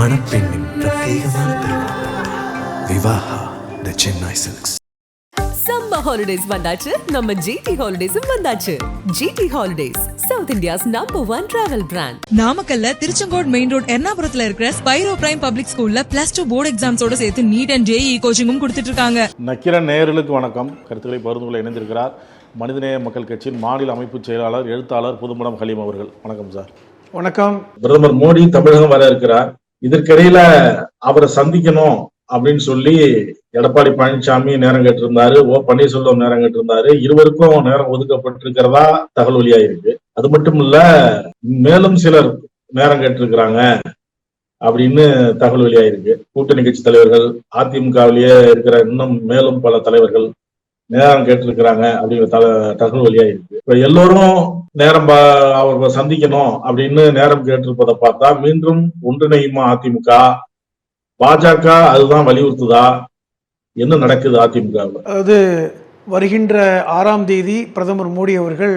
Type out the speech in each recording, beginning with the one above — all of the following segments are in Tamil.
மணப்பெண்ணின் பிரத்யேகமான திருமணம். Vivaha the Chennai silks summer holidays வந்தாச்சு. நம்ம ஜிடி ஹாலிடேஸும் வந்தாச்சு. GT holidays south India's number one travel brand நாமக்கல்ல திருச்செங்கோடு மெயின் ரோட் எர்ணாபுரத்துல இருக்கிற ஸ்பைரோ பிரைம் பப்ளிக் ஸ்கூல்ல பிளஸ் டூ போர்டு எக்ஸாம்ஸோட சேர்த்து நீட் அண்ட் ஜேஇ கோச்சிங்கும் கொடுத்துட்டு இருக்காங்க. நக்கிரன் நேயர்களுக்கு வணக்கம். கருத்துக்களை பகிர்ந்து கொள்ள இணைந்திருக்கிறார். மனிதநேய மக்கள் கட்சியின் மாநில அமைப்புச் செயலாளர் எழுத்தாளர் புதுமடம் ஹலீம் அவர்கள். வணக்கம் சார். வணக்கம். பிரதமர் மோடி தமிழகம் வர இருக்கிறார். இதற்கிடையில அவரை சந்திக்கணும் அப்படின்னு சொல்லி எடப்பாடி பழனிசாமி நேரம் கேட்டிருந்தாரு. ஓ பன்னீர்செல்வம் நேரம் கேட்டிருந்தாரு. இருவருக்கும் நேரம் ஒதுக்கப்பட்டிருக்கிறதா தகவல் வெளியாயிருக்கு. அது மட்டும் இல்ல மேலும் சிலர் நேரம் கேட்டிருக்கிறாங்க அப்படின்னு தகவல் வெளியாயிருக்கு. கூட்டணி கட்சி தலைவர்கள் அதிமுகவிலேயே இருக்கிற இன்னும் மேலும் பல தலைவர்கள் நேரம் கேட்டிருக்கிறாங்க அப்படிங்கிற தல தகவல் வெளியாயிருக்கு இப்ப எல்லோரும் நேரம் பா- சந்திக்கணும் அப்படின்னு நேரம் கேட்டிருப்பதை பார்த்தா மீண்டும் ஒன்றிணையுமா அதிமுக? பாஜக அதுதான் வலியுறுத்துதா? என்ன நடக்குது அதிமுக அதாவது வருகின்ற ஆறாம் தேதி பிரதமர் மோடி அவர்கள்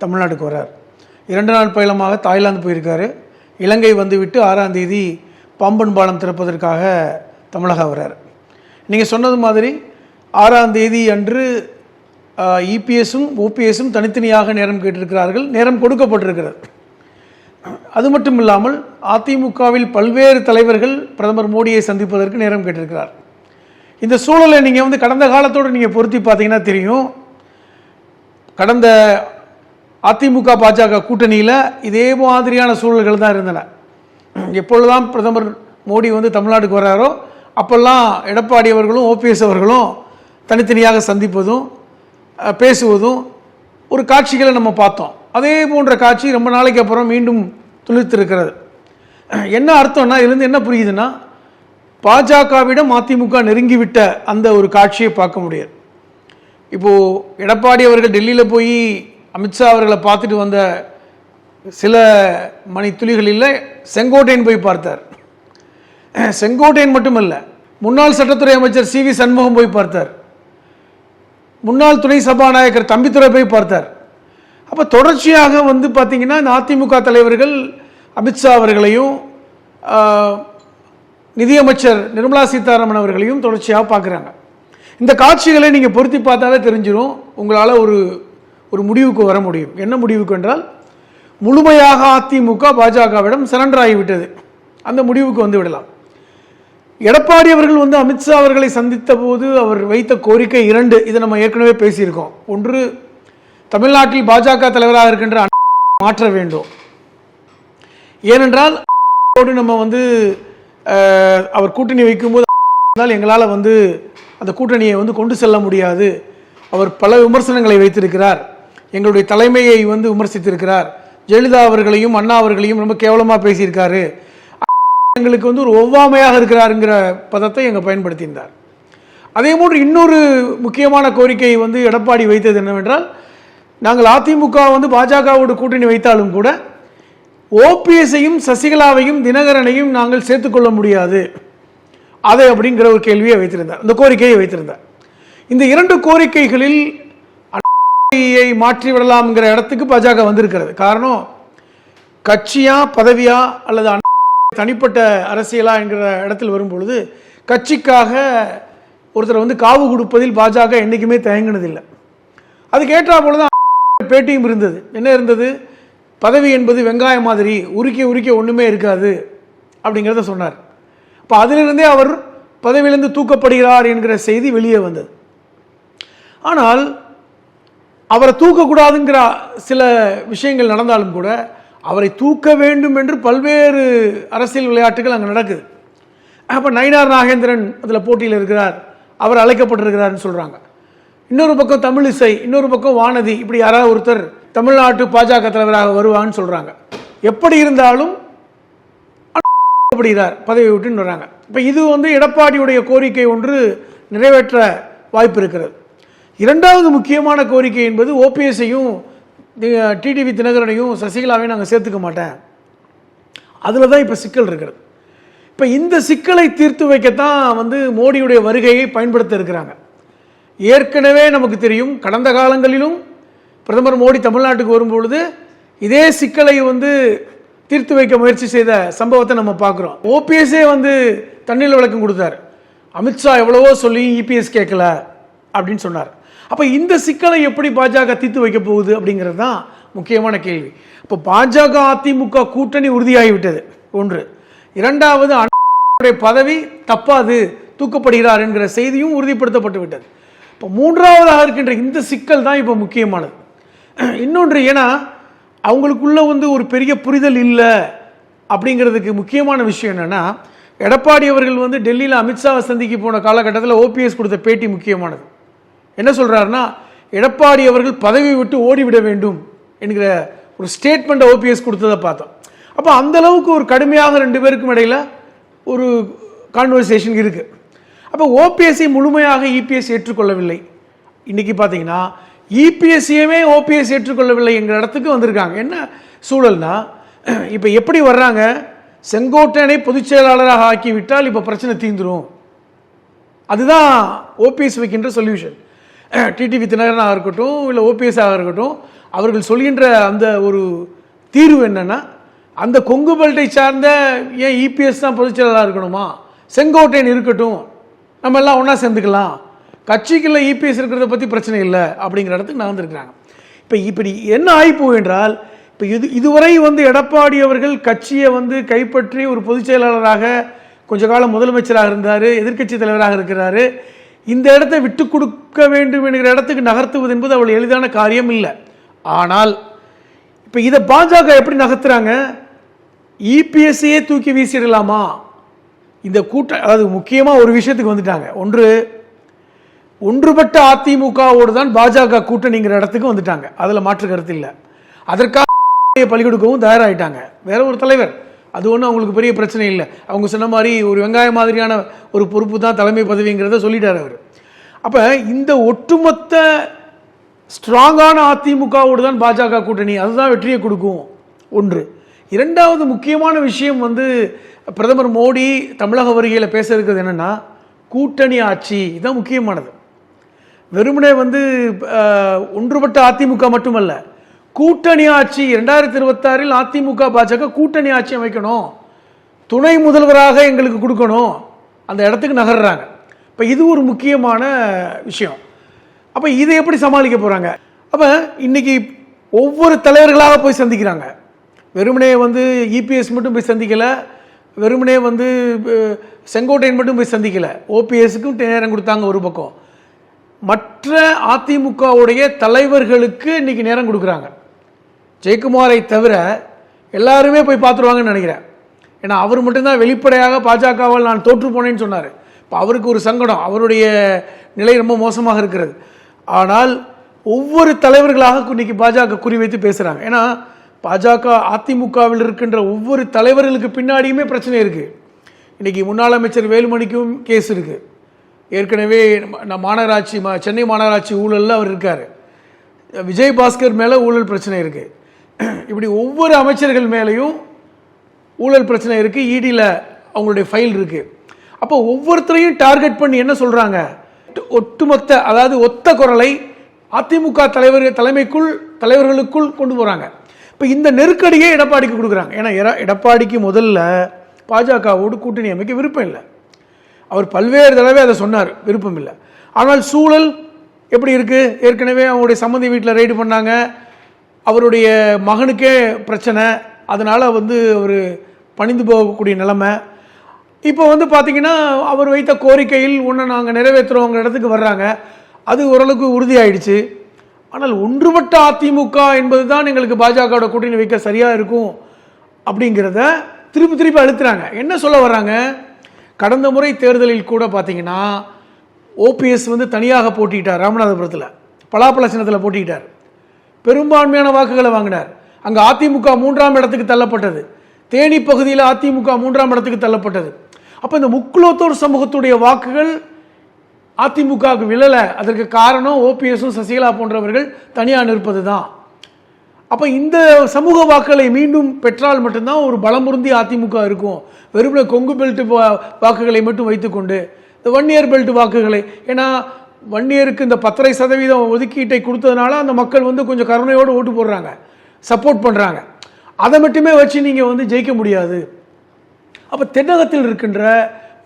தமிழ்நாட்டுக்கு வரார் இரண்டு நாள் பயணமாக தாய்லாந்து போயிருக்காரு. இலங்கை வந்துவிட்டு ஆறாம் தேதி பாம்பன் பாலம் திறப்பதற்காக தமிழகம் வரார் நீங்கள் சொன்னது மாதிரி ஆறாம் தேதி அன்று இபிஎஸும் ஓபிஎஸும் தனித்தனியாக நேரம் கேட்டிருக்கிறார்கள். நேரம் கொடுக்கப்பட்டிருக்கிறது. அது மட்டும் இல்லாமல் அதிமுகவில் பல்வேறு தலைவர்கள் பிரதமர் மோடியை சந்திப்பதற்கு நேரம் கேட்டிருக்கிறார். இந்த சூழலை நீங்கள் வந்து கடந்த காலத்தோடு நீங்கள் பொருத்தி பார்த்தீங்கன்னா தெரியும். கடந்த அதிமுக பாஜக கூட்டணியில் இதே மாதிரியான சூழல்கள் தான் இருந்தன. எப்பொழுதுதான் பிரதமர் மோடி வந்து தமிழ்நாட்டுக்கு வர்றாரோ அப்போல்லாம் எடப்பாடி அவர்களும் ஓபிஎஸ் அவர்களும் தனித்தனியாக சந்திப்பதும் பேசுவதும் ஒரு காட்சிகளை நம்ம பார்த்தோம். அதே போன்ற காட்சி ரொம்ப நாளைக்கு அப்புறம் மீண்டும் துளித்திருக்கிறது என்ன அர்த்தம்னா இதுலேருந்து என்ன புரியுதுன்னா பாஜகவிடம் அதிமுக நெருங்கிவிட்ட அந்த ஒரு காட்சியை பார்க்க முடியாது. இப்போது எடப்பாடி அவர்கள் டெல்லியில் போய் அமித்ஷா அவர்களை பார்த்துட்டு வந்த சில மணி துளிகளில் செங்கோட்டையன் போய் பார்த்தார். செங்கோட்டையன் மட்டுமல்ல முன்னாள் சட்டத்துறை அமைச்சர் சி வி சண்முகம் போய் பார்த்தார். முன்னாள் துணை சபாநாயகர் தம்பித்துறை போய் பார்த்தார். அப்போ தொடர்ச்சியாக வந்து பார்த்தீங்கன்னா இந்த அதிமுக தலைவர்கள் அமித்ஷா அவர்களையும் நிதியமைச்சர் நிர்மலா சீதாராமன் அவர்களையும் தொடர்ச்சியாக பார்க்குறாங்க. இந்த காட்சிகளை நீங்கள் பொருத்தி பார்த்தாலே தெரிஞ்சிடும் உங்களால் ஒரு ஒரு முடிவுக்கு வர முடியும். என்ன முடிவுக்கு என்றால் முழுமையாக அதிமுக பாஜகவிடம் சரண்டர் ஆகிவிட்டது அந்த முடிவுக்கு வந்து விடலாம். எடப்பாடி அவர்கள் வந்து அமித்ஷா அவர்களை சந்தித்த போது அவர் வைத்த கோரிக்கை இரண்டு. இதை நம்ம ஏற்கனவே பேசியிருக்கோம். ஒன்று தமிழ்நாட்டில் பாஜக தலைவராக இருக்கின்ற மாற்ற வேண்டும். ஏனென்றால் நம்ம வந்து அவர் கூட்டணி வைக்கும்போது எங்களால் வந்து அந்த கூட்டணியை வந்து கொண்டு செல்ல முடியாது. அவர் பல விமர்சனங்களை வைத்திருக்கிறார். எங்களுடைய தலைமையை வந்து விமர்சித்திருக்கிறார். ஜெயலலிதா அவர்களையும் அண்ணா அவர்களையும் ரொம்ப கேவலமாக பேசியிருக்காரு. எங்களுக்கு வந்து ஒரு ஒவ்வாமையாக இருக்கிறாருங்கிற பதத்தை எங்கள் பயன்படுத்தியிருந்தார். அதே போன்று இன்னொரு முக்கியமான கோரிக்கை வந்து எடப்பாடி வைத்தது என்னவென்றால் நாங்கள் அதிமுக வந்து பாஜகவோடு கூட்டணி வைத்தாலும் கூட ஓபிஎஸையும் சசிகலாவையும் தினகரனையும் நாங்கள் சேர்த்துக்கொள்ள முடியாது. அதை அப்படிங்கிற ஒரு கேள்வியை வைத்திருந்தார். இந்த கோரிக்கையை வைத்திருந்தார். இந்த இரண்டு கோரிக்கைகளில் அண்ணாமலையை மாற்றி விடலாம்ங்கிற இடத்துக்கு பாஜக வந்திருக்கிறது. காரணம் கட்சியா பதவியா அல்லது தனிப்பட்ட அரசியலா என்கிற இடத்தில் வரும்பொழுது கட்சிக்காக ஒருத்தர் வந்து காவு கொடுப்பதில் பாஜக என்றைக்குமே தயங்கினதில்லை. அதுக்கு ஏற்றா தான் பேட்டியும் இருந்தது. என்ன இருந்தது? பதவி என்பது வெங்காயம் மாதிரி உருக்கி உருக்கி ஒன்றுமே இருக்காது அப்படிங்கிறத சொன்னார். இப்போ அதிலிருந்தே அவர் பதவியிலிருந்து தூக்கப்படுகிறார் என்கிற செய்தி வெளியே வந்தது. ஆனால் அவரை தூக்கக்கூடாதுங்கிற சில விஷயங்கள் நடந்தாலும் கூட அவரை தூக்க வேண்டும் என்று பல்வேறு அரசியல் விளையாட்டுகள் அங்கே நடக்குது. அப்போ நயினார் நாகேந்திரன் அதில் போட்டியில் இருக்கிறார். அவர் அழைக்கப்பட்டிருக்கிறார்னு சொல்கிறாங்க இன்னொரு பக்கம் தமிழிசை இன்னொரு பக்கம் வானதி இப்படி யாராவது ஒருத்தர் தமிழ்நாட்டு பாஜக தலைவராக வருவான்னு சொல்கிறாங்க எப்படி இருந்தாலும் அப்படிகிறார் பதவி விட்டுன்னு வர்றாங்க. இப்போ இது வந்து எடப்பாடியுடைய கோரிக்கை ஒன்று நிறைவேற்ற வாய்ப்பு இருக்கிறது. இரண்டாவது முக்கியமான கோரிக்கை என்பது ஓபிஎஸ்ஸையும் டிடிவி தினகரனையும் சசிகலாவையும் நாங்கள் சேர்த்துக்க மாட்டேன். அதில் தான் இப்போ சிக்கல் இருக்கிறது. இப்போ இந்த சிக்கலை தீர்த்து வைக்கத்தான் வந்து மோடியுடைய வருகையை பயன்படுத்த இருக்கிறாங்க. ஏற்கனவே நமக்கு தெரியும் கடந்த காலங்களிலும் பிரதமர் மோடி தமிழ்நாட்டுக்கு வரும்பொழுது இதே சிக்கலை வந்து தீர்த்து வைக்க முயற்சி செய்த சம்பவத்தை நம்ம பார்க்குறோம். ஓபிஎஸ்ஸே வந்து தண்ணீர் விளக்கம் கொடுத்தாரு. அமித்ஷா எவ்வளவோ சொல்லி இபிஎஸ் கேட்கல அப்படின்னு சொன்னார். அப்போ இந்த சிக்கலை எப்படி பாஜக தீர்த்து வைக்க போகுது அப்படிங்கிறது தான் முக்கியமான கேள்வி. இப்போ பாஜக அதிமுக கூட்டணி உறுதியாகிவிட்டது. ஒன்று. இரண்டாவது அண்ணாவுடைய பதவி தப்பாது தூக்கப்படுகிறார் என்கிற செய்தியும் உறுதிப்படுத்தப்பட்டு விட்டது. இப்போ மூன்றாவதாக இருக்கின்ற இந்த சிக்கல் தான் இப்போ முக்கியமானது. இன்னொன்று ஏன்னா அவங்களுக்குள்ள வந்து ஒரு பெரிய புரிதல் இல்லை அப்படிங்கிறதுக்கு முக்கியமான விஷயம் என்னென்னா எடப்பாடி அவர்கள் வந்து டெல்லியில் அமித்ஷாவை சந்திக்க போன காலகட்டத்தில் ஓபிஎஸ் கொடுத்த பேட்டி முக்கியமானது. என்ன சொல்கிறாருன்னா எடப்பாடி அவர்கள் பதவி விட்டு ஓடிவிட வேண்டும் என்கிற ஒரு ஸ்டேட்மெண்ட்டை ஓபிஎஸ் கொடுத்ததை பார்த்தோம். அப்போ அந்த அளவுக்கு ஒரு கடுமையாக ரெண்டு பேருக்கும் இடையில் ஒரு கான்வர்சேஷன் இருக்குது அப்போ ஓபிஎஸ்சி முழுமையாக இபிஎஸ் ஏற்றுக்கொள்ளவில்லை. இன்றைக்கி பார்த்தீங்கன்னா இபிஎஸ்சியுமே ஓபிஎஸ் ஏற்றுக்கொள்ளவில்லை என்கிற இடத்துக்கு வந்திருக்காங்க. என்ன சூழல்னா இப்போ எப்படி வர்றாங்க? செங்கோட்டையனை பொதுச் செயலாளராக ஆக்கிவிட்டால் இப்போ பிரச்சனை தீந்துரும் அதுதான் ஓபிஎஸ் வைக்கின்ற சொல்யூஷன் டிடிவி தினகரனாக இருக்கட்டும் இல்லை ஓபிஎஸ் இருக்கட்டும் அவர்கள் சொல்கின்ற அந்த ஒரு தீர்வு என்னென்னா அந்த கொங்கு பெல்ட்டை சார்ந்த ஏன் இபிஎஸ் தான் பொதுச் செயலாளராக இருக்கணுமா? செங்கோட்டையன் இருக்கட்டும் நம்ம எல்லாம் ஒன்றா சேர்ந்துக்கலாம். கட்சிக்குள்ளே இபிஎஸ் இருக்கிறத பற்றி பிரச்சனை இல்லை அப்படிங்கிற இடத்துக்கு நகர்ந்துருக்கிறாங்க. இப்போ இப்படி என்ன ஆகிப்போம் என்றால் இப்போ இது இதுவரை வந்து எடப்பாடி அவர்கள் கட்சியை வந்து கைப்பற்றி ஒரு பொதுச் செயலாளராக கொஞ்ச காலம் முதலமைச்சராக இருந்தார் எதிர்க்கட்சி தலைவராக இருக்கிறாரு. இந்த இடத்தை விட்டு கொடுக்க வேண்டும் என்கிற இடத்துக்கு நகர்த்துவது என்பது அவ்வளோ எளிதான காரியம் இல்லை. ஆனால் இப்போ இதை பாஜக எப்படி நகர்த்துறாங்க? இபிஎஸ்சியே தூக்கி வீசிடலாமா? இந்த கூட்ட அதாவது முக்கியமாக ஒரு விஷயத்துக்கு வந்துட்டாங்க. ஒன்று ஒன்றுபட்ட அதிமுகவோடு தான் பாஜக கூட்டணிங்கிற இடத்துக்கு வந்துட்டாங்க. அதில் மாற்று கருத்து இல்லை. அதற்காக பலி கொடுக்கவும் தயாராகிட்டாங்க வேற ஒரு தலைவர். அது ஒன்றும் அவங்களுக்கு பெரிய பிரச்சனை இல்லை. அவங்க சொன்ன மாதிரி ஒரு வெங்காயம் மாதிரியான ஒரு பொறுப்பு தான் தலைமை பதவிங்கிறத சொல்லிட்டார் அவர். அப்போ இந்த ஒட்டுமொத்த ஸ்ட்ராங்கான அதிமுகவோடு தான் பாஜக கூட்டணி. அதுதான் வெற்றியை கொடுக்கும். ஒன்று. இரண்டாவது முக்கியமான விஷயம் வந்து பிரதமர் மோடி தமிழக வருகையில் பேச இருக்கிறது என்னென்னா கூட்டணி ஆட்சி. இதுதான் முக்கியமானது. வெறுமனே வந்து ஒன்றுபட்ட அதிமுக மட்டுமல்ல கூட்டணி ஆட்சி ரெண்டாயிரத்தி இருபத்தாறில் அதிமுக பாஜக கூட்டணி ஆட்சி அமைக்கணும். துணை முதல்வராக எங்களுக்கு கொடுக்கணும். அந்த இடத்துக்கு நகர்றாங்க. இப்போ இது ஒரு முக்கியமான விஷயம். அப்போ இதை எப்படி சமாளிக்க போகிறாங்க அப்போ இன்னைக்கு ஒவ்வொரு தலைவர்களாக போய் சந்திக்கிறாங்க. வெறுமனே வந்து இபிஎஸ் மட்டும் போய் சந்திக்கலை. வெறுமனே வந்து செங்கோட்டையன் மட்டும் போய் சந்திக்கலை. ஓபிஎஸ்க்கும் நேரம் கொடுத்தாங்க ஒரு பக்கம். மற்ற அதிமுகவுடைய தலைவர்களுக்கு இன்னைக்கு நேரம் கொடுக்குறாங்க. ஜெயக்குமாரை தவிர எல்லாருமே போய் பார்த்துருவாங்கன்னு நினைக்கிறேன். ஏன்னா அவர் மட்டும்தான் வெளிப்படையாக பாஜகவால் நான் தோற்று போனேன்னு சொன்னார். இப்போ அவருக்கு ஒரு சங்கடம். அவருடைய நிலை ரொம்ப மோசமாக இருக்கிறது. ஆனால் ஒவ்வொரு தலைவர்களாக இன்னைக்கு பாஜக குறிவைத்து பேசுகிறாங்க ஏன்னா பாஜக அதிமுகவில் இருக்கின்ற ஒவ்வொரு தலைவர்களுக்கு பின்னாடியுமே பிரச்சனை இருக்குது இன்றைக்கி முன்னாள் அமைச்சர் வேலுமணிக்கும் கேஸ் இருக்குது ஏற்கனவே நம்ம மாநகராட்சி மா- சென்னை மாநகராட்சி ஊழலில் அவர் இருக்கார். விஜய் பாஸ்கர் மேலே ஊழல் பிரச்சனை இருக்குது இப்படி ஒவ்வொரு அமைச்சர்கள் மேலேயும் ஊழல் பிரச்சனை இருக்குது இடியில் அவங்களுடைய ஃபைல் இருக்குது அப்போ ஒவ்வொருத்தரையும் டார்கெட் பண்ணி என்ன சொல்கிறாங்க ஒட்டுமொத்த அதாவது ஒத்த குரலை அதிமுக தலைவர் தலைமைக்குள் தலைவர்களுக்குள் கொண்டு போகிறாங்க இப்போ இந்த நெருக்கடியே எடப்பாடிக்கு கொடுக்குறாங்க. ஏன்னா எடப்பாடிக்கு முதல்ல பாஜகவோடு கூட்டணி அமைக்க விருப்பம் இல்லை. அவர் பல்வேறு தடவை அதை சொன்னார் விருப்பம் இல்லை. ஆனால் சூழல் எப்படி இருக்குது ஏற்கனவே அவங்களுடைய சம்மந்தி வீட்டில் ரைடு பண்ணாங்க. அவருடைய மகனுக்கே பிரச்சனை. அதனால் வந்து அவர் பணிந்து போகக்கூடிய நிலைமை. இப்போ வந்து பார்த்தீங்கன்னா அவர் வைத்த கோரிக்கையில் ஒன்று நாங்கள் நிறைவேற்றுறோங்கிற இடத்துக்கு வர்றாங்க. அது ஓரளவுக்கு உறுதியாயிடுச்சு. ஆனால் ஒன்றுபட்ட அதிமுக என்பது தான் எங்களுக்கு பாஜகவோட கூட்டணி வைக்க சரியாக இருக்கும் அப்படிங்கிறத திருப்பி திருப்பி அழுத்துறாங்க. என்ன சொல்ல வர்றாங்க? கடந்த முறை தேர்தலில் கூட பார்த்தீங்கன்னா ஓபிஎஸ் வந்து தனியாக போட்டிக்கிட்டார் ராமநாதபுரத்தில். பலாப்பழ சின்னத்தில் போட்டிக்கிட்டார் பெரும்பான்மையான வாக்குகளை வாங்கினார். அங்கே அதிமுக மூன்றாம் இடத்துக்கு தள்ளப்பட்டது. தேனி பகுதியில் அதிமுக மூன்றாம் இடத்துக்கு தள்ளப்பட்டது. அப்போ இந்த முக்குலத்தோர் சமூகத்துடைய வாக்குகள் அதிமுகவுக்கு விழலை. அதற்கு காரணம் ஓபிஎஸும் சசிகலா போன்றவர்கள் தனியாக நிற்பது தான் அப்போ இந்த சமூக வாக்குகளை மீண்டும் பெற்றால் மட்டும்தான் ஒரு பலமுருந்தி அதிமுக இருக்கும். வெறுமனை கொங்கு பெல்ட் வாக்குகளை மட்டும் வைத்துக்கொண்டு இந்த ஒன் இயர் பெல்ட் வாக்குகளை. ஏன்னா வன்னியருக்கு இயருக்கு இந்த பத்தரை சதவீதம் ஒதுக்கீட்டை கொடுத்ததுனால அந்த மக்கள் வந்து கொஞ்சம் கருணையோடு ஓட்டு போடுறாங்க. சப்போர்ட் பண்ணுறாங்க அதை மட்டுமே வச்சு நீங்கள் வந்து ஜெயிக்க முடியாது. அப்போ தென்னகத்தில் இருக்கின்ற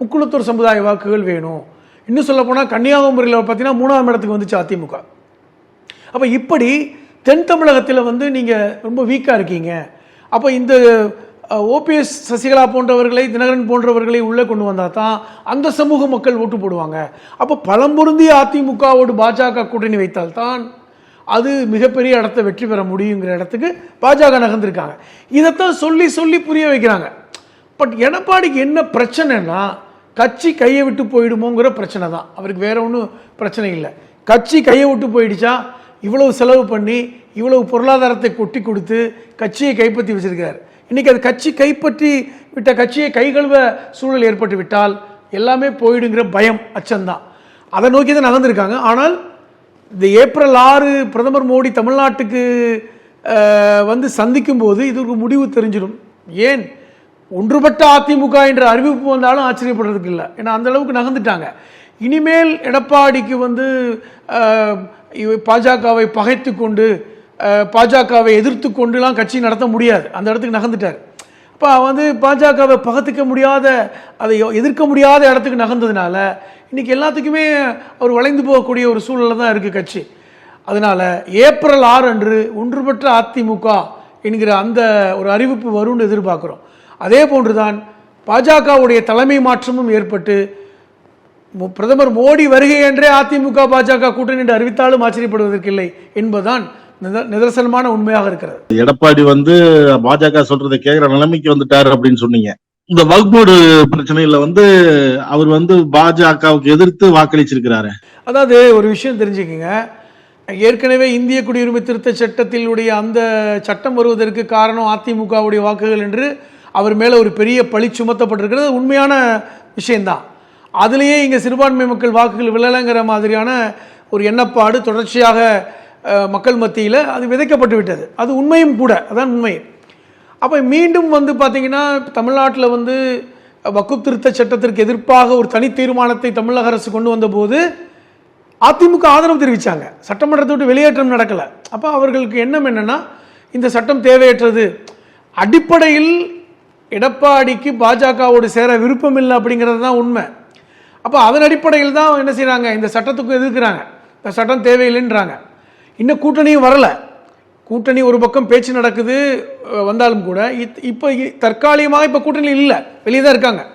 முக்குளத்தூர் சமுதாய வாக்குகள் வேணும். இன்னும் சொல்லப்போனால் கன்னியாகுமரியில் பார்த்தீங்கன்னா மூணாம் இடத்துக்கு வந்துச்சு அதிமுக. அப்போ இப்படி தென் தமிழகத்தில் வந்து நீங்கள் ரொம்ப வீக்காக இருக்கீங்க. அப்போ இந்த ஓபிஎஸ் சசிகலா போன்றவர்களை தினகரன் போன்றவர்களை உள்ளே கொண்டு வந்தால் தான் அந்த சமூக மக்கள் ஓட்டு போடுவாங்க. அப்போ பழம்பொருந்திய அதிமுகவோடு பாஜக கூட்டணி வைத்தால்தான் அது மிகப்பெரிய இடத்த வெற்றி பெற முடியுங்கிற இடத்துக்கு பாஜக நகர்ந்திருக்காங்க. இதைத்தான் சொல்லி சொல்லி புரிய வைக்கிறாங்க. பட் எடப்பாடிக்கு என்ன பிரச்சனைனா கட்சி கையை விட்டு போயிடுமோங்கிற பிரச்சனை தான். அவருக்கு வேற ஒன்றும் பிரச்சனை இல்லை. கட்சி கையை விட்டு போயிடுச்சா இவ்வளவு செலவு பண்ணி இவ்வளவு பொருளாதாரத்தை கொட்டி கொடுத்து கட்சியை கைப்பற்றி வச்சிருக்காரு இன்றைக்கி அது கட்சி கைப்பற்றி விட்ட கட்சியை கைகழுவ சூழல் ஏற்பட்டு விட்டால் எல்லாமே போயிடுங்கிற பயம் அச்சம்தான். அதை நோக்கி தான் நகர்ந்துருக்காங்க ஆனால் இந்த ஏப்ரல் ஆறு பிரதமர் மோடி தமிழ்நாட்டுக்கு வந்து சந்திக்கும் போது இதுக்கு முடிவு தெரிஞ்சிடும். ஏன்? ஒன்றுபட்ட அதிமுக என்ற அறிவிப்பு வந்தாலும் ஆச்சரியப்படுறதுக்கு இல்லை. ஏன்னா அந்த அளவுக்கு நகர்ந்துட்டாங்க. இனிமேல் எடப்பாடிக்கு வந்து பாஜகவை பகைத்து கொண்டு பாஜகவை எதிர்த்து கொண்டுலாம் கட்சி நடத்த முடியாது. அந்த இடத்துக்கு நகர்ந்துட்டார். இப்போ வந்து பாஜகவை பகத்துக்க முடியாத அதை எதிர்க்க முடியாத இடத்துக்கு நகர்ந்ததுனால இன்றைக்கி எல்லாத்துக்குமே அவர் வளைந்து போகக்கூடிய ஒரு சூழலில் தான் இருக்குது கட்சி. அதனால் ஏப்ரல் ஆறு அன்று ஒன்றுபட்ட அதிமுக என்கிற அந்த ஒரு அறிவிப்பு வரும்னு எதிர்பார்க்குறோம். அதே போன்றுதான் பாஜகவுடைய தலைமை மாற்றமும் ஏற்பட்டு பிரதமர் மோடி வருகை என்றே அதிமுக பாஜக கூட்டணி என்று அறிவித்தாலும் ஆச்சரியப்படுவதற்கில்லை என்பதுதான் நிதர்சனமான உண்மையாக இருக்கிறது. எடப்பாடி வந்து பாஜக சொல்றதை கேட்கிற நிலைமைக்கு வந்துட்டாரு அப்படின்னு சொன்னீங்க. இந்த வகுப்போடு பிரச்சனையில வந்து அவர் வந்து பாஜகவுக்கு எதிர்த்து வாக்களிச்சிருக்கிறாரு. அதாவது ஒரு விஷயம் தெரிஞ்சுக்கங்க. ஏற்கனவே இந்திய குடியுரிமை திருத்த சட்டத்திலுடைய அந்த சட்டம் வருவதற்கு காரணம் அதிமுகவுடைய வாக்குகள் என்று அவர் மேலே ஒரு பெரிய பழி சுமத்தப்பட்டிருக்கிறது. உண்மையான விஷயம்தான். அதுலேயே இங்கே சிறுபான்மை மக்கள் வாக்குகள் விழலைங்கிற மாதிரியான ஒரு எண்ணப்பாடு தொடர்ச்சியாக மக்கள் மத்தியில் அது விதைக்கப்பட்டு விட்டது. அது உண்மையும் கூட அதான் உண்மை. அப்போ மீண்டும் வந்து பார்த்தீங்கன்னா தமிழ்நாட்டில் வந்து வக்குப் திருத்த சட்டத்திற்கு எதிர்ப்பாக ஒரு தனி தீர்மானத்தை தமிழக அரசு கொண்டு வந்தபோது அதிமுக ஆதரவு தெரிவித்தாங்க சட்டமன்றத்தை விட்டு வெளியேற்றம் நடக்கலை. அப்போ அவர்களுக்கு எண்ணம் என்னென்னா இந்த சட்டம் தேவையற்றது. அடிப்படையில் எடப்பாடிக்கு பாஜகவோடு சேர விருப்பம் இல்லை அப்படிங்கிறது தான் உண்மை. அப்போ அதன் அடிப்படையில் தான் என்ன செய்கிறாங்க இந்த சட்டத்துக்கும் எதிர்க்கிறாங்க. இந்த சட்டம் தேவையில்லைன்றாங்க. இன்னும் கூட்டணியும் வரலை. கூட்டணி ஒரு பக்கம் பேச்சு நடக்குது வந்தாலும் கூட இத்- இப்போ தற்காலிகமாக இப்போ கூட்டணி இல்லை. வெளியே தான் இருக்காங்க.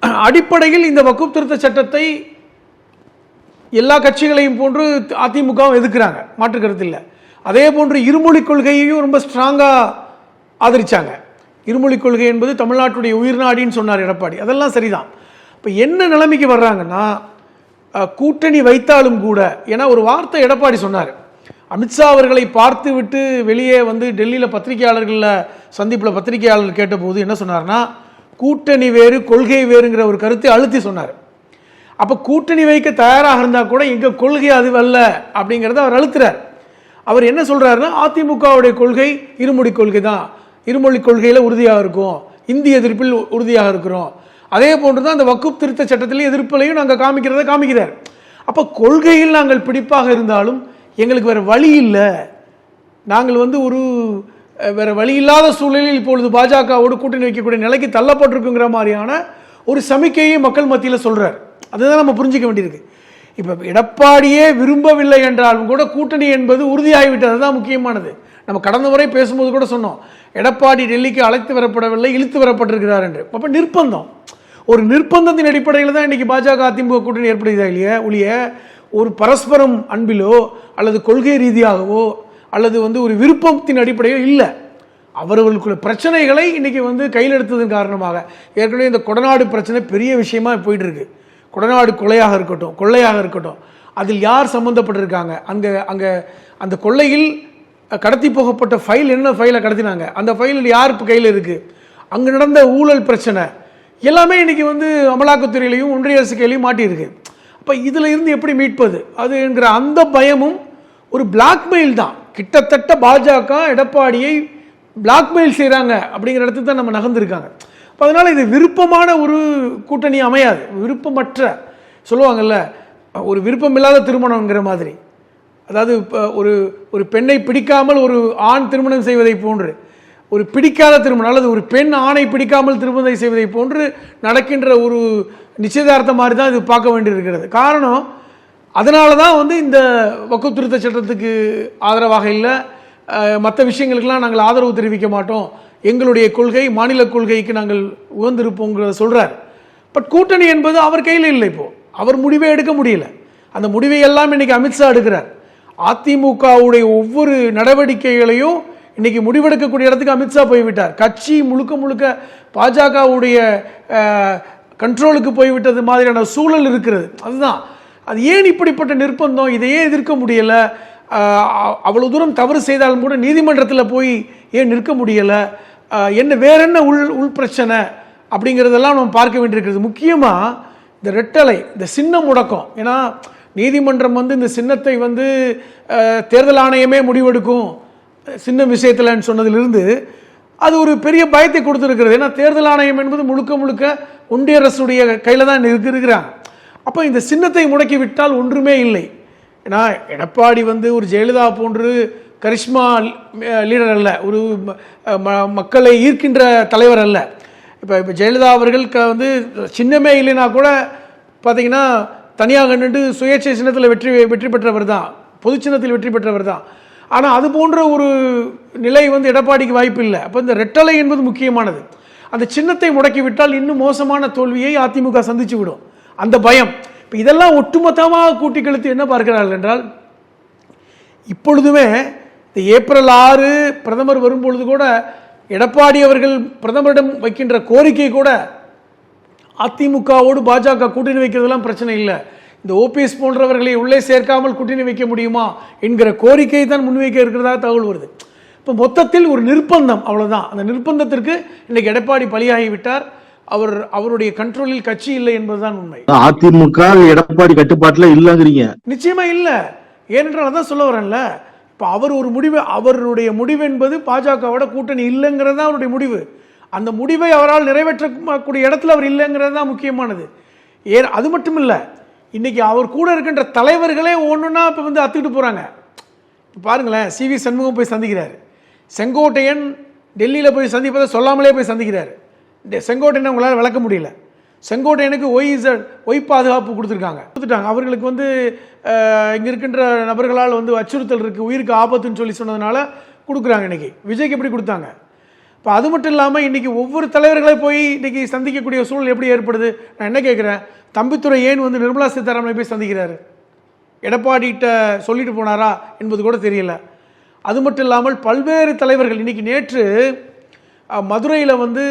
அடிப்படையில் இந்த வக்குப் திருத்த சட்டத்தை எல்லா கட்சிகளையும் போன்று அதிமுகவும் எதிர்க்கிறாங்க. மாற்று கருத்து இல்லை. அதே போன்று இருமொழி கொள்கையையும் ரொம்ப ஸ்ட்ராங்காக ஆதரிச்சாங்க. இருமொழி கொள்கை என்பது தமிழ்நாட்டுடைய உயிர்நாடின்னு சொன்னார் எடப்பாடி. அதெல்லாம் சரிதான். இப்போ என்ன நிலைமைக்கு வர்றாங்கன்னா கூட்டணி வைத்தாலும் கூட ஏன்னா ஒரு வார்த்தை எடப்பாடி சொன்னார். அமித்ஷா அவர்களை பார்த்து விட்டு வெளியே வந்து டெல்லியில் பத்திரிகையாளர்களில் சந்திப்பில் பத்திரிகையாளர் கேட்டபோது என்ன சொன்னார்னா கூட்டணி வேறு கொள்கை வேறுங்கிற ஒரு கருத்தை அழுத்தி சொன்னார். அப்போ கூட்டணி வைக்க தயாராக இருந்தால் கூட எங்கள் கொள்கை அது அல்ல அப்படிங்கிறத அவர் அழுத்துறார். அவர் என்ன சொல்கிறாருன்னா அதிமுகவுடைய கொள்கை இருமொழி கொள்கை தான். இருமொழி கொள்கையில் உறுதியாக இருக்கும். இந்திய எதிர்ப்பில் உறுதியாக இருக்கிறோம். அதே போன்று தான் அந்த வக்குப் திருத்த சட்டத்திலே எதிர்ப்பிலையும் நாங்கள் காமிக்கிறத காமிக்கிறார். அப்போ கொள்கையில் நாங்கள் பிடிப்பாக இருந்தாலும் எங்களுக்கு வேறு வழி இல்லை. நாங்கள் வந்து ஒரு வேறு வழி இல்லாத சூழலில் இப்பொழுது பாஜகவோடு கூட்டணி வைக்கக்கூடிய நிலைக்கு தள்ளப்பட்டிருக்குங்கிற மாதிரியான ஒரு சமிக்கையை மக்கள் மத்தியில் சொல்கிறார் அதுதான் நம்ம புரிஞ்சிக்க வேண்டியிருக்கு. இப்போ எடப்பாடியே விரும்பவில்லை என்றாலும் கூட கூட்டணி என்பது உறுதியாகிவிட்டது. தான் முக்கியமானது. நம்ம கடந்த முறை பேசும்போது கூட சொன்னோம். எடப்பாடி டெல்லிக்கு அழைத்து வரப்படவில்லை இழுத்து வரப்பட்டிருக்கிறார் என்று. அப்போ நிர்பந்தம். ஒரு நிர்பந்தத்தின் அடிப்படையில் தான் இன்றைக்கி பாஜக அதிமுக கூட்டணி ஏற்படுகிறதா இல்லையா? ஒழிய ஒரு பரஸ்பரம் அன்பிலோ அல்லது கொள்கை ரீதியாகவோ அல்லது வந்து ஒரு விருப்பத்தின் அடிப்படையோ இல்லை. அவர்களுக்குள்ள பிரச்சனைகளை இன்னைக்கு வந்து கையில் எடுத்ததன் காரணமாக ஏற்கனவே இந்த கொடநாடு பிரச்சனை பெரிய விஷயமா போயிட்டு இருக்கு கொடநாடு கொலையாக இருக்கட்டும் கொள்ளையாக இருக்கட்டும். அதில் யார் சம்பந்தப்பட்டிருக்காங்க? அங்கே அங்கே அந்த கொள்ளையில் கடத்தி போகப்பட்ட ஃபைல் என்ன ஃபைலை கடத்தினாங்க? அந்த ஃபைல் யார் இப்போ கையில் இருக்கு? அங்கே நடந்த ஊழல் பிரச்சனை எல்லாமே இன்னைக்கு வந்து அமலாக்கத்துறையிலையும் ஒன்றிய அரசு கையிலையும் மாட்டியிருக்கு. அப்போ இதில் இருந்து எப்படி மீட்பது? அது என்கிற அந்த பயமும் ஒரு பிளாக்மெயில் தான். கிட்டத்தட்ட பாஜக எடப்பாடியை பிளாக்மெயில் செய்கிறாங்க அப்படிங்கிற இடத்துக்கு தான் நம்ம நகர்ந்துருக்காங்க. அப்போ அதனால் இது விருப்பமான ஒரு கூட்டணி அமையாது. விருப்பமற்ற சொல்லுவாங்கல்ல ஒரு விருப்பமில்லாத திருமணங்கிற மாதிரி. அதாவது இப்போ ஒரு ஒரு பெண்ணை பிடிக்காமல் ஒரு ஆண் திருமணம் செய்வதை போன்று ஒரு பிடிக்காத திருமணம் அல்லது ஒரு பெண் ஆணை பிடிக்காமல் திருமணத்தை செய்வதை போன்று நடக்கின்ற ஒரு நிச்சயதார்த்தம் மாதிரி தான் இது பார்க்க வேண்டியிருக்கிறது. காரணம் அதனால தான் வந்து இந்த வக்கு திருத்த சட்டத்துக்கு ஆதரவாக இல்லை. மற்ற விஷயங்களுக்கெல்லாம் நாங்கள் ஆதரவு தெரிவிக்க மாட்டோம். எங்களுடைய கொள்கை மாநில கொள்கைக்கு நாங்கள் உகந்திருப்போங்கிறத சொல்கிறார் பட் கூட்டணி என்பது அவர் கையில் இல்லை இப்போது அவர் முடிவே எடுக்க முடியல. அந்த முடிவை எல்லாம் இன்னைக்கு அமித்ஷா எடுக்கிறார். அதிமுகவுடைய ஒவ்வொரு நடவடிக்கைகளையும் இன்னைக்கு முடிவெடுக்கக்கூடிய இடத்துக்கு அமித்ஷா போய்விட்டார். கட்சி முழுக்க முழுக்க பாஜகவுடைய கண்ட்ரோலுக்கு போய்விட்டது மாதிரியான சூழல் இருக்கிறது. அதுதான். அது ஏன் இப்படிப்பட்ட நிர்பந்தம்? இதையே எதிர்க்க முடியலை. அவ்வளோ அவ்வளவு தூரம் தவறு செய்தாலும் கூட நீதிமன்றத்தில் போய் ஏன் நிற்க முடியலை? என்ன வேற என்ன உள் உள் பிரச்சனை? அப்படிங்கிறதெல்லாம் நம்ம பார்க்க வேண்டியிருக்கிறது. முக்கியமாக இந்த ரெட்டலை இந்த சின்ன முடக்கம். ஏன்னா நீதிமன்றம் வந்து இந்த சின்னத்தை வந்து தேர்தல் ஆணையமே முடிவெடுக்கும். சின்ன விஷயத்தில்ன்னு சொன்னதிலிருந்து அது ஒரு பெரிய பயத்தை கொடுத்துருக்கிறது. ஏன்னா தேர்தல் ஆணையம் என்பது முழுக்க முழுக்க ஒன்றிய அரசுடைய கையில் தான் இருக்கு இருக்கிறாங்க அப்போ இந்த சின்னத்தை முடக்கி விட்டால் ஒன்றுமே இல்லை. ஏன்னா எடப்பாடி வந்து ஒரு ஜெயலலிதா போன்று கரிஷ்மா லீடர் அல்ல ஒரு ம- மக்களை ஈர்க்கின்ற தலைவர் அல்ல. இப்போ இப்போ ஜெயலலிதா அவர்கள் க வந்து சின்னமே இல்லைன்னா கூட பார்த்தீங்கன்னா தனியாக நின்று சுயேட்சை சின்னத்தில் வெற்றி வெற்றி பெற்றவர் தான். பொது சின்னத்தில் வெற்றி பெற்றவர் தான். ஆனால் அது போன்ற ஒரு நிலை வந்து எடப்பாடிக்கு வாய்ப்பு இல்லை அப்போ இந்த ரெட்டலை என்பது முக்கியமானது. அந்த சின்னத்தை முடக்கிவிட்டால் இன்னும் மோசமான தோல்வியை அதிமுக சந்திச்சு விடும். அந்த பயம். இப்போ இதெல்லாம் ஒட்டுமொத்தமாக கூட்டி கழித்து என்ன பார்க்கிறார்கள் என்றால் இப்பொழுதுமே இந்த ஏப்ரல் ஆறு பிரதமர் வரும்பொழுது கூட எடப்பாடி அவர்கள் பிரதமரிடம் வைக்கின்ற கோரிக்கை கூட அதிமுகவோடு பாஜக கூட்டணி வைக்கிறதெல்லாம் பிரச்சனை இல்லை. இந்த ஓபிஎஸ் போன்றவர்களை உள்ளே சேர்க்காமல் கூட்டணி வைக்க முடியுமா என்கிற கோரிக்கையை தான் முன்வைக்க இருக்கிறதா தகவல் வருது. இப்போ மொத்தத்தில் ஒரு நிர்பந்தம் அவ்வளவுதான். அந்த நிர்பந்தத்திற்கு இன்னைக்கு எடப்பாடி பலியாகி விட்டார். அவர் அவருடைய கண்ட்ரோலில் கட்சி இல்லை என்பதுதான் உண்மை. அதிமுக எடப்பாடி கட்டுப்பாட்டுல இல்லங்கிறீங்க. நிச்சயமா இல்ல. ஏனென்றால் அதான் சொல்ல வரேன்ல. இப்போ அவர் ஒரு முடிவு அவருடைய முடிவு என்பது பாஜகவோட கூட்டணி இல்லைங்கிறது தான் அவருடைய முடிவு. அந்த முடிவை அவரால் நிறைவேற்றக்கூடிய இடத்துல அவர் இல்லைங்கிறது தான் முக்கியமானது. ஏன் அது மட்டும் இல்லை இன்னைக்கு அவர் கூட இருக்கின்ற தலைவர்களே ஒன்றுன்னா இப்போ வந்து அத்துக்கிட்டு போகிறாங்க பாருங்களேன் சி வி சண்முகம் போய் சந்திக்கிறார். செங்கோட்டையன் டெல்லியில் போய் சந்திப்பதை சொல்லாமலே போய் சந்திக்கிறார். செங்கோட்டையனை உங்களால் விளக்க முடியல. செங்கோட்டையனுக்கு ஒய் இசட் ஒய் பாதுகாப்பு கொடுத்துருக்காங்க. கொடுத்துட்டாங்க. அவர்களுக்கு வந்து இங்கே இருக்கின்ற நபர்களால் வந்து அச்சுறுத்தல் இருக்குது உயிருக்கு ஆபத்துன்னு சொல்லி சொன்னதுனால கொடுக்குறாங்க இன்றைக்கி விஜய்க்கு எப்படி கொடுத்தாங்க? இப்போ அது மட்டும் இல்லாமல் இன்றைக்கி ஒவ்வொரு தலைவர்களை போய் இன்றைக்கி சந்திக்கக்கூடிய சூழல் எப்படி ஏற்படுது? நான் என்ன கேட்குறேன் தம்பித்துறை ஏன் வந்து நிர்மலா சீதாராமனை போய் சந்திக்கிறாரு? எடப்பாடிகிட்ட சொல்லிட்டு போனாரா என்பது கூட தெரியல. அது மட்டும் இல்லாமல் பல்வேறு தலைவர்கள் இன்றைக்கி நேற்று மதுரையில் வந்து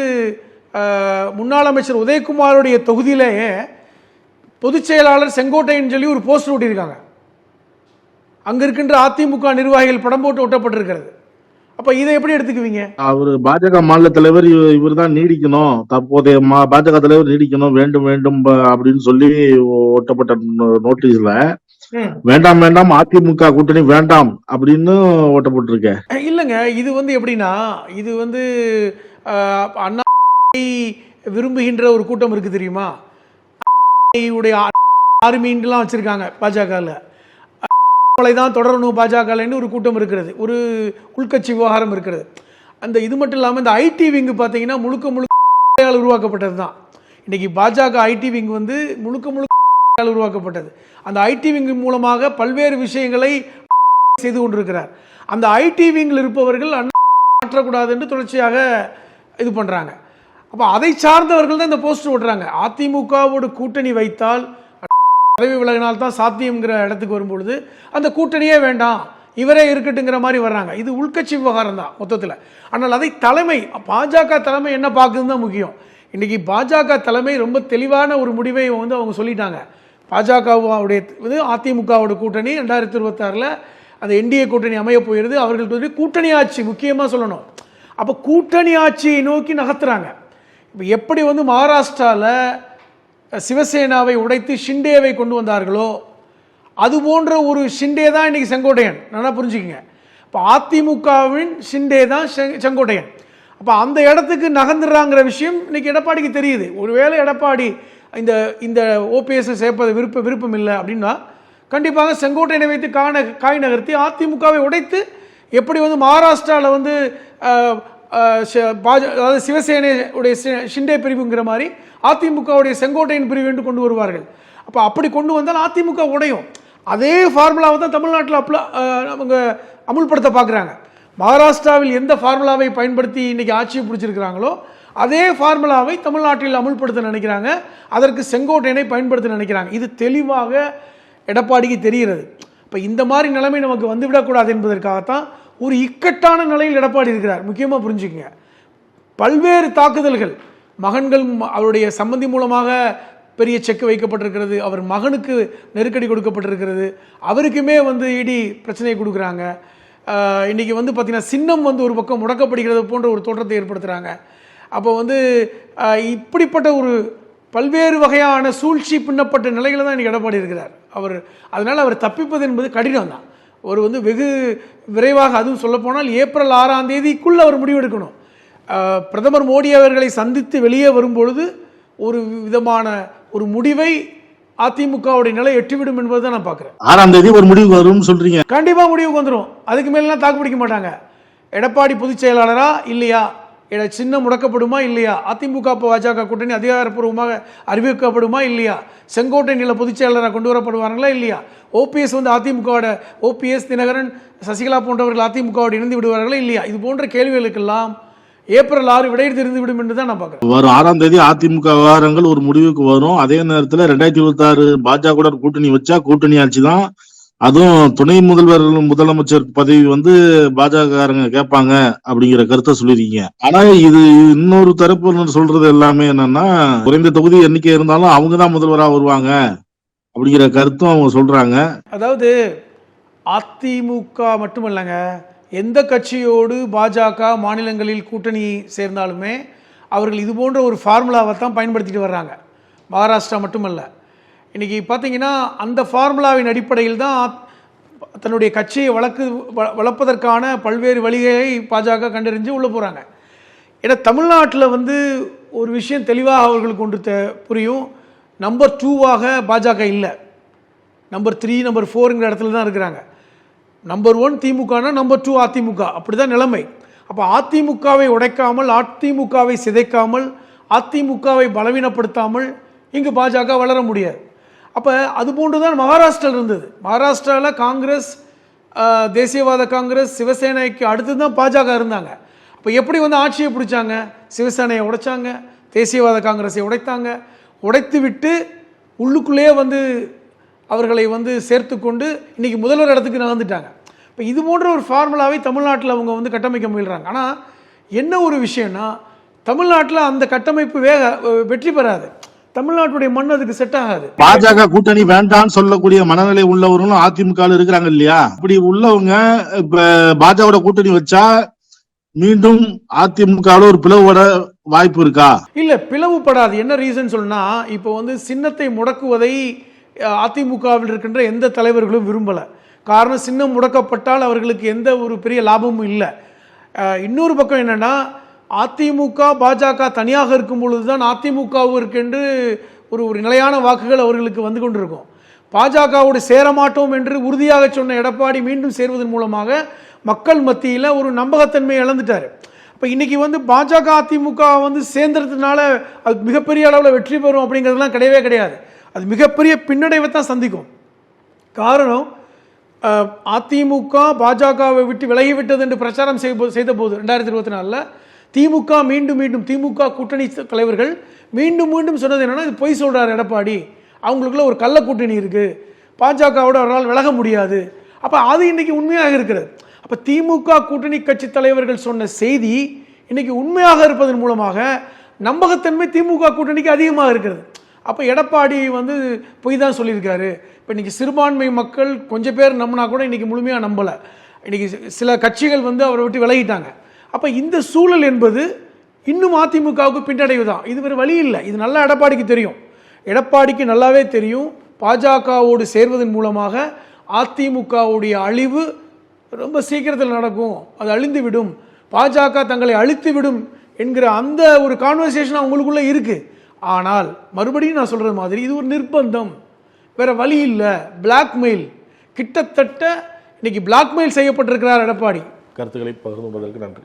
முன்னாள் அமைச்சர் உதயகுமாருடைய தொகுதியிலேயே பொதுச் செயலாளர் செங்கோட்டையன் சொல்லி ஒரு போஸ்டர் ஒட்டியிருக்காங்க. அங்கே இருக்கின்ற அதிமுக நிர்வாகிகள் படம் போட்டு ஒட்டப்பட்டிருக்கிறது. அப்போ இதை எப்படி எடுத்துக்குவீங்க? அவர் பாஜக மாநில தலைவர் இவர் தான் நீடிக்கணும். தற்போதைய பாஜக தலைவர் நீடிக்கணும் வேண்டும் வேண்டும் அப்படின்னு சொல்லி ஒட்டப்பட்ட நோ- நோட்டீஸ்ல. வேண்டாம் வேண்டாம் அதிமுக கூட்டணி வேண்டாம் அப்படின்னு ஒட்டப்பட்டிருக்க அஹ் இல்லைங்க இது வந்து எப்படின்னா இது வந்து அண்ணா விரும்புகின்ற ஒரு கூட்டம் இருக்கு தெரியுமா? உடைய ஆர்மின்லாம் வச்சிருக்காங்க பாஜகவில் அவளை தான் தொடரணும் பாஜகலன்னு ஒரு கூட்டம் இருக்கிறது. ஒரு உள்கட்சி விவகாரம் இருக்கிறது. அந்த இது மட்டும் இல்லாமல் இந்த ஐடி விங்கு பார்த்தீங்கன்னா முழுக்க முழுக்க உருவாக்கப்பட்டது தான் இன்னைக்கு பாஜக ஐடி விங் வந்து முழுக்க முழுக்க உருவாக்கப்பட்டது. அந்த ஐடி விங் மூலமாக பல்வேறு விஷயங்களை செய்து கொண்டிருக்கிறார். அந்த ஐடி விங்கில் இருப்பவர்கள் அண்ணா மாற்றக்கூடாது என்று தொடர்ச்சியாக இது பண்ணுறாங்க அப்போ அதை சார்ந்தவர்கள் தான் இந்த போஸ்டர் ஓட்டுறாங்க. அதிமுகவோடு கூட்டணி வைத்தால் பதவி விலகினால் தான் சாத்தியம்ங்கிற இடத்துக்கு வரும்பொழுது அந்த கூட்டணியே வேண்டாம் இவரே இருக்கட்டுங்கிற மாதிரி வர்றாங்க. இது உள்கட்சி விவகாரம் தான் மொத்தத்தில். ஆனால் அதை தலைமை பாஜக தலைமை என்ன பார்க்குதுன்னு தான் முக்கியம். இன்னைக்கு பாஜக தலைமை ரொம்ப தெளிவான ஒரு முடிவை வந்து அவங்க சொல்லிட்டாங்க. பாஜகவுடைய இது அதிமுகவோட கூட்டணி ரெண்டாயிரத்தி இருபத்தாறில் அந்த என்டிஏ கூட்டணி அமைய போயிடுது அவர்கள் கூட்டணி ஆட்சி முக்கியமாக சொல்லணும். அப்போ கூட்டணி ஆட்சியை நோக்கி நகர்த்துறாங்க. இப்போ எப்படி வந்து மகாராஷ்டிராவில் சிவசேனாவை உடைத்து ஷிண்டேவை கொண்டு வந்தார்களோ? அது போன்ற ஒரு ஷிண்டே தான் இன்றைக்கி செங்கோட்டையன். நல்லா புரிஞ்சுக்கங்க. இப்போ அதிமுகவின் ஷிண்டே தான் செங்- செங்கோட்டையன். அப்போ அந்த இடத்துக்கு நகர்ந்துடுறாங்கிற விஷயம் இன்றைக்கி எடப்பாடிக்கு தெரியுது. ஒருவேளை எடப்பாடி இந்த இந்த ஓபிஎஸ்ஸை சேர்ப்பது விருப்ப விருப்பம் இல்லை அப்படின்னா கண்டிப்பாக செங்கோட்டையனை வைத்து காண காய் நகர்த்தி அதிமுகவை உடைத்து எப்படி வந்து மகாராஷ்டிராவில் வந்து பாஜ அதாவது சிவசேனையுடைய ஷிண்டே பிரிவுங்கிற மாதிரி அதிமுகவுடைய செங்கோட்டையின் பிரிவு என்று கொண்டு வருவார்கள். அப்போ அப்படி கொண்டு வந்தால் அதிமுக உடையும். அதே ஃபார்முலாவை தான் தமிழ்நாட்டில் அப்ள அவங்க அமுல்படுத்த பார்க்குறாங்க. மகாராஷ்டிராவில் எந்த ஃபார்முலாவை பயன்படுத்தி இன்றைக்கி ஆட்சியை பிடிச்சிருக்கிறாங்களோ அதே ஃபார்முலாவை தமிழ்நாட்டில் அமுல்படுத்த நினைக்கிறாங்க. அதற்கு செங்கோட்டையனை பயன்படுத்த நினைக்கிறாங்க. இது தெளிவாக எடப்பாடிக்கு தெரிகிறது. இப்போ இந்த மாதிரி நிலைமை நமக்கு வந்துவிடக்கூடாது என்பதற்காகத்தான் ஒரு இக்கட்டான நிலையில் எடப்பாடி இருக்கிறார். முக்கியமாக புரிஞ்சுக்கங்க. பல்வேறு தாக்குதல்கள் மகன்கள் அவருடைய சம்பந்தி மூலமாக பெரிய செக் வைக்கப்பட்டிருக்கிறது அவர் மகனுக்கு நெருக்கடி கொடுக்கப்பட்டிருக்கிறது அவருக்குமே வந்து இடி பிரச்சனையை கொடுக்குறாங்க. இன்றைக்கி வந்து பார்த்திங்கன்னா சின்னம் வந்து ஒரு பக்கம் முடக்கப்படுகிறது போன்ற ஒரு தோற்றத்தை ஏற்படுத்துகிறாங்க அப்போ வந்து இப்படிப்பட்ட ஒரு பல்வேறு வகையான சூழ்ச்சி பின்னப்பட்ட நிலையில் தான் இன்னைக்கு எடப்பாடி இருக்கிறார். அவர் அதனால் அவர் தப்பிப்பது என்பது கடினம் தான் ஒரு வந்து வெகு விரைவாக அதுவும் சொல்லப்போனால் ஏப்ரல் ஆறாம் தேதிக்குள்ள அவர் முடிவெடுக்கணும். பிரதமர் மோடி அவர்களை சந்தித்து வெளியே வரும்பொழுது ஒரு விதமான ஒரு முடிவை அதிமுகவுடைய நிலை எட்டிவிடும் என்பதை நான் பார்க்குறேன். ஆறாம் தேதி ஒரு முடிவுக்கு வரும்னு சொல்றீங்க. கண்டிப்பாக முடிவுக்கு வந்துடும் அதுக்கு மேலாம் தாக்கு பிடிக்க மாட்டாங்க. எடப்பாடி பொதுச் செயலாளரா இல்லையா? இட சின்னம் முடக்கப்படுமா இல்லையா? அதிமுக பாஜக கூட்டணி அதிகாரப்பூர்வமாக அறிவிக்கப்படுமா இல்லையா? செங்கோட்டை நில பொதுச் செயலராக கொண்டு வரப்படுவார்களா இல்லையா? ஓபிஎஸ் வந்து அதிமுகவோட ஓபிஎஸ் தினகரன் சசிகலா போன்றவர்கள் அதிமுகவோடு இணைந்து விடுவார்களா இல்லையா? இது போன்ற கேள்விகளுக்கெல்லாம் ஏப்ரல் ஆறு விடையில் தெரிந்து விடும் என்று தான் நான் பார்க்குறேன். வரும் ஆறாம் தேதி அதிமுக விவகாரங்கள் ஒரு முடிவுக்கு வரும். அதே நேரத்தில் ரெண்டாயிரத்தி இருபத்தி ஆறு பாஜக கூட்டணி வச்சா கூட்டணி ஆட்சி தான் அதுவும் துணை முதல்வர் முதலமைச்சர் பதவி வந்து பாஜகக்காரங்க கேட்பாங்க அப்படிங்கிற கருத்தை சொல்லியிருக்கீங்க. ஆனா இது இன்னொரு தரப்பு சொல்றது எல்லாமே என்னன்னா குறைந்த தொகுதி எண்ணிக்கை இருந்தாலும் அவங்க தான் முதல்வரா வருவாங்க அப்படிங்கிற கருத்தும் அவங்க சொல்றாங்க. அதாவது அதிமுக மட்டும் இல்லைங்க எந்த கட்சியோடு பாஜக மாநிலங்களில் கூட்டணி சேர்ந்தாலுமே அவர்கள் இது போன்ற ஒரு ஃபார்முலாவை தான் பயன்படுத்திட்டு வர்றாங்க. மகாராஷ்டிரா மட்டுமல்ல. இன்னைக்கு பார்த்தீங்கன்னா அந்த ஃபார்முலாவின் அடிப்படையில் தான் தன்னுடைய கட்சியை வளர்க்கு வ- வளர்ப்பதற்கான பல்வேறு வழிகளை பாஜக கண்டறிஞ்சு உள்ளே போகிறாங்க ஏன்னா தமிழ்நாட்டில் வந்து ஒரு விஷயம் தெளிவாக அவர்களுக்கு ஒன்று தெ- புரியும். நம்பர் டூவாக பாஜக இல்லை. நம்பர் த்ரீ நம்பர் ஃபோருங்கிற இடத்துல தான் இருக்கிறாங்க. நம்பர் ஒன் திமுகனா நம்பர் டூ அதிமுக. அப்படி தான் நிலைமை. அப்போ அதிமுகவை உடைக்காமல் அதிமுகவை சிதைக்காமல் அதிமுகவை பலவீனப்படுத்தாமல் இங்கு பாஜக வளர முடியாது. அப்போ அது போன்று தான் மகாராஷ்டிராவில் இருந்தது. மகாராஷ்டிராவில் காங்கிரஸ் தேசியவாத காங்கிரஸ் சிவசேனைக்கு அடுத்து தான் பாஜக இருந்தாங்க. அப்போ எப்படி வந்து ஆட்சியை பிடிச்சாங்க? சிவசேனையை உடைச்சாங்க தேசியவாத காங்கிரஸை உடைத்தாங்க. உடைத்து விட்டு உள்ளுக்குள்ளேயே வந்து அவர்களை வந்து சேர்த்து கொண்டு இன்றைக்கி முதல்வர் இடத்துக்கு நடந்துட்டாங்க இப்போ இது போன்ற ஒரு ஃபார்முலாவை தமிழ்நாட்டில் அவங்க வந்து கட்டமைக்க முயல்கிறாங்க ஆனால் என்ன ஒரு விஷயம்னா தமிழ்நாட்டில் அந்த கட்டமைப்பு வேக வெற்றி பெறாது. தமிழ்நாட்டுடைய மண் அதுக்கு செட் ஆகாது. பாஜக கூட்டணி வேண்டாம்னு சொல்லக்கூடிய மனநிலை உள்ளவர்களும் அதிமுக இருக்கிறாங்க இல்லையா? அப்படி உள்ளவங்க இப்ப பாஜகவோட கூட்டணி வச்சா மீண்டும் அதிமுகவில் ஒரு பிளவோட வாய்ப்பு இருக்கா? இல்லை பிளவுபடாது. என்ன ரீசன் சொன்னா இப்போ வந்து சின்னத்தை முடக்குவதை அதிமுகவில் இருக்கின்ற எந்த தலைவர்களும் விரும்பலை. காரணம் சின்னம் முடக்கப்பட்டால் அவர்களுக்கு எந்த ஒரு பெரிய லாபமும் இல்லை. இன்னொரு பக்கம் என்னன்னா அதிமுக பாஜக தனியாக இருக்கும் பொழுது தான் அதிமுகவிற்கென்று ஒரு ஒரு நிலையான வாக்குகள் அவர்களுக்கு வந்து கொண்டிருக்கும். பாஜகவோடு சேர மாட்டோம் என்று உறுதியாக சொன்ன எடப்பாடி மீண்டும் சேர்வதன் மூலமாக மக்கள் மத்தியில் ஒரு நம்பகத்தன்மையை இழந்துட்டார். இப்போ இன்றைக்கி வந்து பாஜக அதிமுக வந்து சேர்ந்ததுனால அது மிகப்பெரிய அளவில் வெற்றி பெறும் அப்படிங்கிறதுலாம் கிடையவே கிடையாது. அது மிகப்பெரிய பின்னடைவை தான் சந்திக்கும். காரணம் அதிமுக பாஜகவை விட்டு விலகிவிட்டது என்று பிரச்சாரம் செய்ய செய்த போது ரெண்டாயிரத்தி இருபத்தி நாலில் திமுக மீண்டும் மீண்டும் திமுக கூட்டணி தலைவர்கள் மீண்டும் மீண்டும் சொன்னது என்னன்னா இது பொய் சொல்றார் எடப்பாடி. அவங்களுக்குள்ள ஒரு கள்ள கூட்டணி இருக்கு. பாஜகவோட அவரால் விலக முடியாது. அப்போ அது இன்னைக்கு உண்மையாக இருக்கிறது. அப்போ திமுக கூட்டணி கட்சி தலைவர்கள் சொன்ன செய்தி இன்னைக்கு உண்மையாக இருப்பதன் மூலமாக நம்பகத்தன்மை திமுக கூட்டணிக்கு அதிகமாக இருக்கிறது. அப்போ எடப்பாடி வந்து பொய் தான் சொல்லியிருக்காரு. இப்போ இன்னைக்கு சிறுபான்மை மக்கள் கொஞ்சம் பேர் நம்பினா கூட இன்னைக்கு முழுமையாக நம்பலை. இன்னைக்கு சில கட்சிகள் வந்து அவரை விட்டு விலகிட்டாங்க. அப்போ இந்த சூழல் என்பது இன்னும் அதிமுகவுக்கு பின்னடைவு தான் இது வேறு வழி இல்லை. இது நல்லா எடப்பாடிக்கு தெரியும். எடப்பாடிக்கு நல்லாவே தெரியும். பாஜகவோடு சேர்வதன் மூலமாக அதிமுகவுடைய அழிவு ரொம்ப சீக்கிரத்தில் நடக்கும். அது அழிந்து விடும் பாஜக தங்களை அழித்து விடும் என்கிற அந்த ஒரு கான்வர்சேஷன் அவங்களுக்குள்ளே இருக்கு. ஆனால் மறுபடியும் நான் சொல்கிறது மாதிரி இது ஒரு நிர்பந்தம். வேற வழி இல்லை. பிளாக்மெயில் கிட்டத்தட்ட இன்னைக்கு பிளாக்மெயில் செய்யப்பட்டிருக்கிறார் எடப்பாடி. கருத்துக்களை பகிர்ந்து நன்றி.